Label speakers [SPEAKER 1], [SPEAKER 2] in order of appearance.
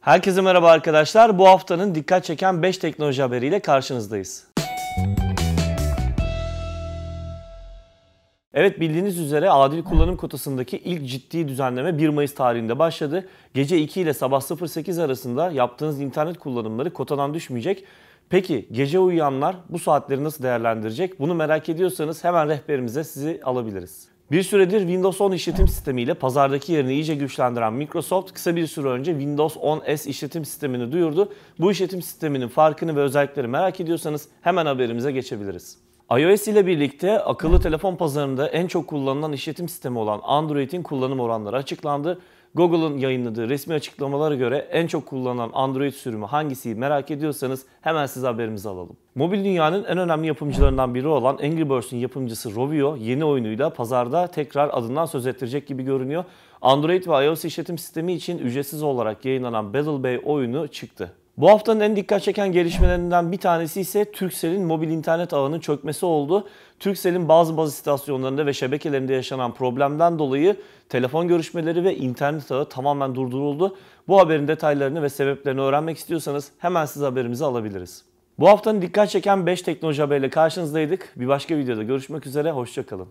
[SPEAKER 1] Herkese merhaba arkadaşlar. Bu haftanın dikkat çeken 5 teknoloji haberiyle karşınızdayız. Evet bildiğiniz üzere adil kullanım kotasındaki ilk ciddi düzenleme 1 Mayıs tarihinde başladı. Gece 2 ile sabah 08 arasında yaptığınız internet kullanımları kotadan düşmeyecek. Peki gece uyuyanlar bu saatleri nasıl değerlendirecek? Bunu merak ediyorsanız hemen rehberimize sizi alabiliriz. Bir süredir Windows 10 işletim sistemiyle pazardaki yerini iyice güçlendiren Microsoft kısa bir süre önce Windows 10 S işletim sistemini duyurdu. Bu işletim sisteminin farkını ve özellikleri merak ediyorsanız hemen haberimize geçebiliriz. iOS ile birlikte akıllı telefon pazarında en çok kullanılan işletim sistemi olan Android'in kullanım oranları açıklandı. Google'ın yayınladığı resmi açıklamalara göre en çok kullanılan Android sürümü hangisi merak ediyorsanız hemen size haberimizi alalım. Mobil dünyanın en önemli yapımcılarından biri olan Angry Birds'ün yapımcısı Rovio yeni oyunuyla pazarda tekrar adından söz ettirecek gibi görünüyor. Android ve iOS işletim sistemi için ücretsiz olarak yayınlanan Battle Bay oyunu çıktı. Bu haftanın en dikkat çeken gelişmelerinden bir tanesi ise Turkcell'in mobil internet ağının çökmesi oldu. Turkcell'in bazı baz istasyonlarında ve şebekelerinde yaşanan problemden dolayı telefon görüşmeleri ve internet ağı tamamen durduruldu. Bu haberin detaylarını ve sebeplerini öğrenmek istiyorsanız hemen size haberimizi alabiliriz. Bu haftanın dikkat çeken 5 teknoloji haberiyle karşınızdaydık. Bir başka videoda görüşmek üzere, hoşçakalın.